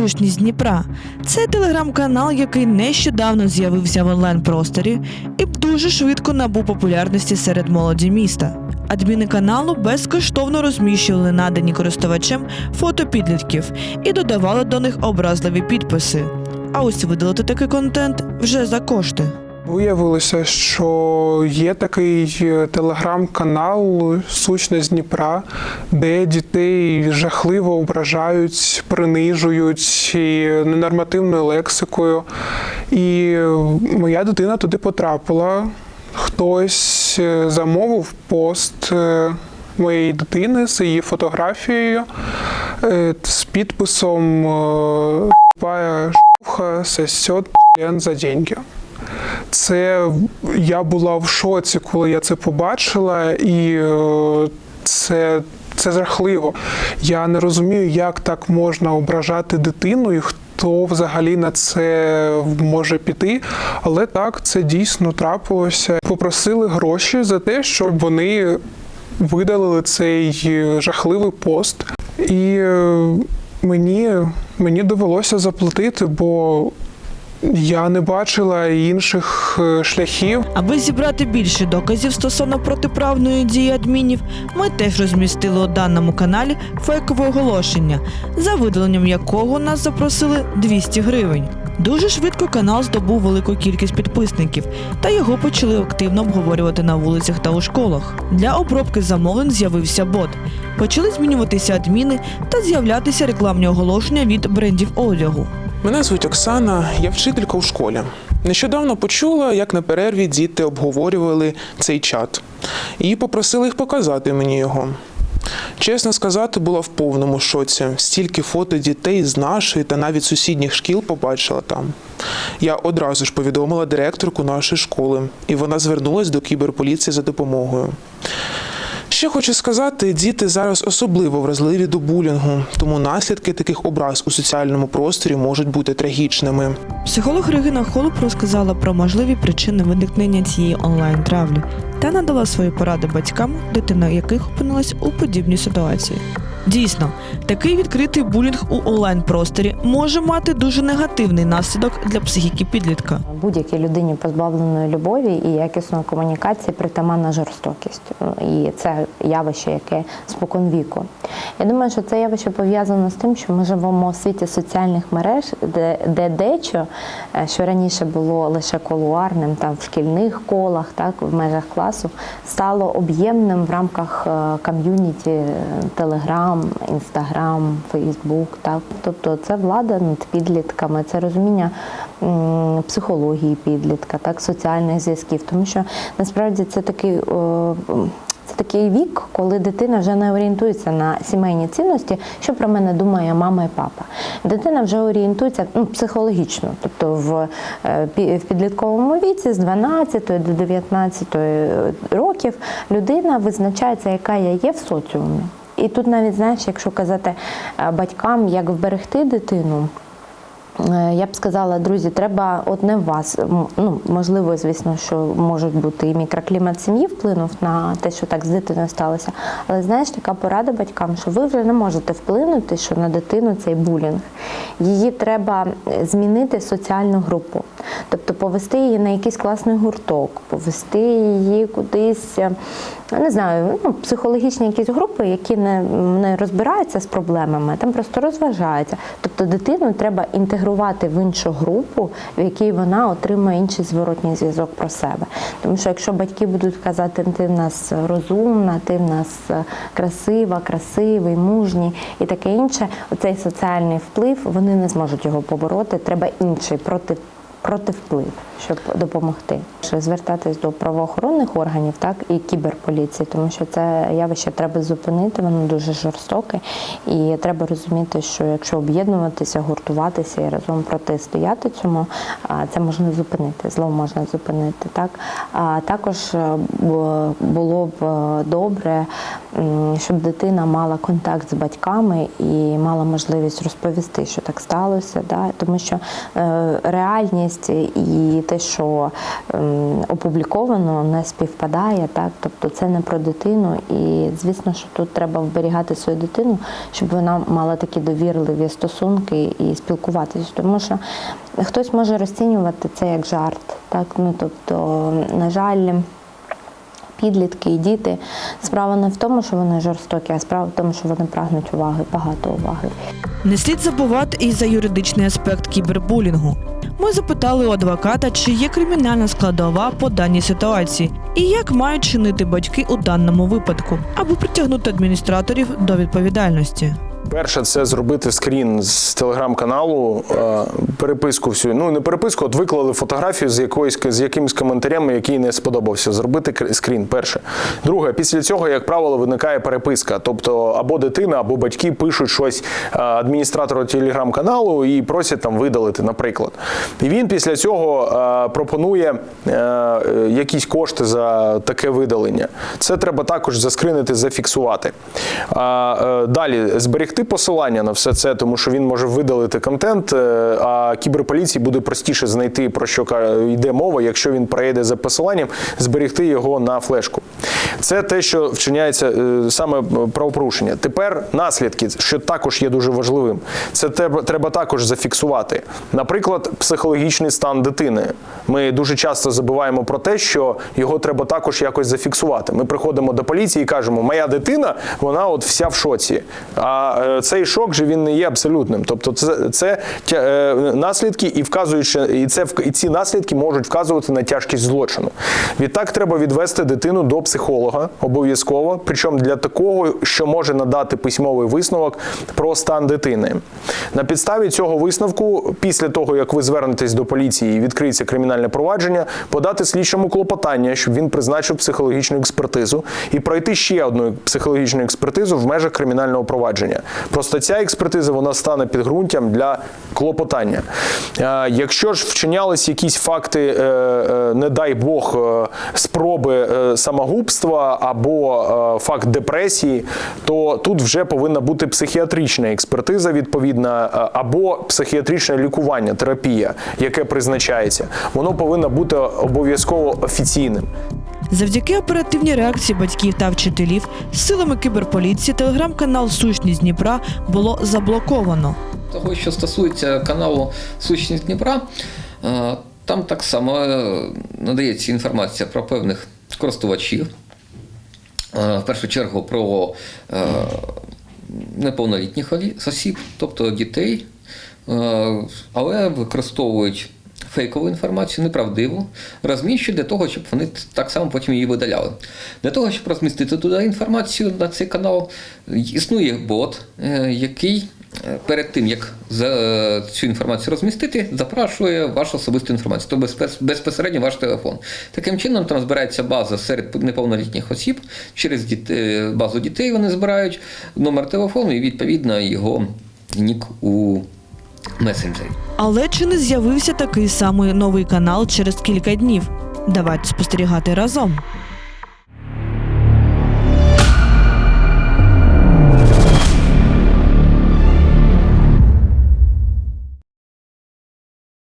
Сущність Дніпра. Це телеграм-канал, який нещодавно з'явився в онлайн-просторі і дуже швидко набув популярності серед молоді міста. Адміни каналу безкоштовно розміщували надані користувачем фото підлітків і додавали до них образливі підписи. А ось видалити такий контент вже за кошти. Виявилося, що є такий е, телеграм-канал Сущність Дніпра, де дітей жахливо ображають, принижують ненормативною лексикою. І моя дитина туди потрапила. Хтось е, замовив пост е, моєї дитини з її фотографією з підписом «Тупая ш**ха сосет член за деньги. Це я була в шоці, коли я це побачила, і е, це, це жахливо. Я не розумію, як так можна ображати дитину і хто взагалі на це може піти. Але так, це дійсно трапилося. Попросили гроші за те, щоб вони видалили цей е, жахливий пост. І е, мені, мені довелося заплатити, бо я не бачила інших е, шляхів. Аби зібрати більше доказів стосовно протиправної дії адмінів, ми теж розмістили у даному каналі фейкове оголошення, за видаленням якого нас запросили 200 гривень. Дуже швидко канал здобув велику кількість підписників, та його почали активно обговорювати на вулицях та у школах. Для обробки замовлень з'явився бот. Почали змінюватися адміни та з'являтися рекламні оголошення від брендів одягу. Мене звуть Оксана, я вчителька у школі. Нещодавно почула, як на перерві діти обговорювали цей чат, і попросили їх показати мені його. Чесно сказати, була в повному шоці. Стільки фото дітей з нашої та навіть сусідніх шкіл побачила там. Я одразу ж повідомила директорку нашої школи, і вона звернулась до кіберполіції за допомогою. Ще хочу сказати, діти зараз особливо вразливі до булінгу, тому наслідки таких образ у соціальному просторі можуть бути трагічними. Психолог Регина Холоп розказала про можливі причини виникнення цієї онлайн-травлі та надала свої поради батькам, дитина яких опинилась у подібній ситуації. Дійсно, такий відкритий булінг у онлайн-просторі може мати дуже негативний наслідок для психіки підлітка. Будь-якій людині позбавленої любові і якісної комунікації притаманна жорстокість. І це явище, яке спокон віку. Я думаю, що це явище пов'язано з тим, що ми живемо у світі соціальних мереж, де, де дечо, е, що раніше було лише колуарним, там в шкільних колах, так в межах класу, стало об'ємним в рамках е, ком'юніті Телеграм, Інстаграм, Фейсбук. Так, тобто це влада над підлітками, це розуміння психології підлітка, так, соціальних зв'язків, тому що насправді це такий. о, це такий вік, коли дитина вже не орієнтується на сімейні цінності, що про мене думає мама і папа. Дитина вже орієнтується ну, психологічно, тобто в, е, в підлітковому віці з 12 до 19 років людина визначається, яка я є в соціумі. І тут навіть знаєш, якщо казати е, батькам, як вберегти дитину. Е, Я б сказала, друзі, треба от не в вас. Ну можливо, звісно, що можуть бути і мікроклімат сім'ї вплинув на те, що так з дитиною сталося. Але знаєш, така порада батькам, що ви вже не можете вплинути, що на дитину цей булінг. Її треба е, змінити соціальну групу, тобто повести її на якийсь класний гурток, повести її кудись. Не знаю, ну, психологічні якісь групи, які не, не розбираються з проблемами, там просто розважаються. Тобто дитину треба інтегрувати в іншу групу, в якій вона отримує інший зворотній зв'язок про себе. Тому що якщо батьки будуть казати, ти в нас розумна, ти в нас е, красива, красивий, мужній і таке інше, оцей соціальний вплив вони не зможуть його побороти. Треба інший проти. Противплив, щоб допомогти, звертатись до правоохоронних органів, так і кіберполіції, тому що це явище треба зупинити, воно дуже жорстоке, і треба розуміти, що якщо об'єднуватися, гуртуватися і разом протистояти цьому, це можна зупинити, зло можна зупинити. Так а також е, було б е, добре, щоб дитина мала контакт з батьками і мала можливість розповісти, що так сталося, да? тому що е, реальність і те, що ем, опубліковано, не співпадає, так тобто це не про дитину. І звісно, що тут треба вберігати свою дитину, щоб вона мала такі довірливі стосунки і спілкуватися. Тому що хтось може розцінювати це як жарт, так ну тобто, на жаль. Підлітки і діти справа не в тому, що вони жорстокі, а справа в тому, що вони прагнуть уваги, багато уваги. Не слід забувати і за юридичний аспект кібербулінгу. Ми запитали у адвоката, чи є кримінальна складова по даній ситуації, і як мають чинити батьки у даному випадку, аби притягнути адміністраторів до відповідальності. Перше, це зробити скрін з телеграм-каналу, е, переписку всю. Ну не переписку, от виклали фотографію з якоюсь з якимось коментарем, який не сподобався. Зробити скрін. Перше. Друге, після цього, як правило, виникає переписка. Тобто або дитина, або батьки пишуть щось е, адміністратору телеграм-каналу і просять там видалити, наприклад. І він після цього е, пропонує якісь кошти за таке видалення. Це треба також заскринити, зафіксувати. Далі зберегти посилання на все це, тому що він може видалити контент, е, а кіберполіції буде простіше знайти про що йде мова, якщо він проїде за посиланням, зберегти його на флешку. Це те, що вчиняється е, саме правопорушення. Тепер наслідки, що також є дуже важливим. Це треба, також зафіксувати. Наприклад, психологічний стан дитини. Ми дуже часто забуваємо про те, що його треба також якось зафіксувати. Ми приходимо до поліції і кажемо, моя дитина, вона от вся в шоці. А е, цей шок же він не є абсолютним. Тобто, це, це е, наслідки, і вказуючи, і це і ці наслідки можуть вказувати на тяжкість злочину. Відтак треба відвести дитину до психолога обов'язково, причому для такого, що може надати письмовий висновок про стан дитини. На підставі цього висновку, після того як ви звернетесь до поліції і відкриється кримінальне провадження, подати слідчому клопотання, щоб він призначив психологічну експертизу і пройти ще одну психологічну експертизу в межах кримінального провадження. Просто ця експертиза вона стане підґрунтям для клопотання. Е, Якщо ж вчинялись якісь факти, е, е, не дай Бог, спроби е, самогубства або е, факт депресії, то тут вже повинна бути психіатрична експертиза відповідна е, або психіатричне лікування, терапія, яке призначається. Воно повинно бути обов'язково офіційним. Завдяки оперативній реакції батьків та вчителів силами кіберполіції телеграм-канал Сущність Дніпра було заблоковано. Того, що стосується каналу Сущність Дніпра, е, там так само надається інформація про певних користувачів. Е, В першу чергу про е, неповнолітніх осіб, тобто дітей, е, але використовують фейкову інформацію, неправдиву, розміщують для того, щоб вони так само потім її видаляли. Для того, щоб розмістити туди інформацію на цей канал, існує бот, який перед тим, як е, цю інформацію розмістити, запрашує вашу особисту інформацію, тобто безпосередньо ваш телефон. Таким чином, там збирається база серед неповнолітніх осіб, через е, базу дітей вони збирають номер телефону і відповідно його нік у месенджері. Але чи не з'явився такий самий новий канал через кілька днів? Давайте спостерігати разом.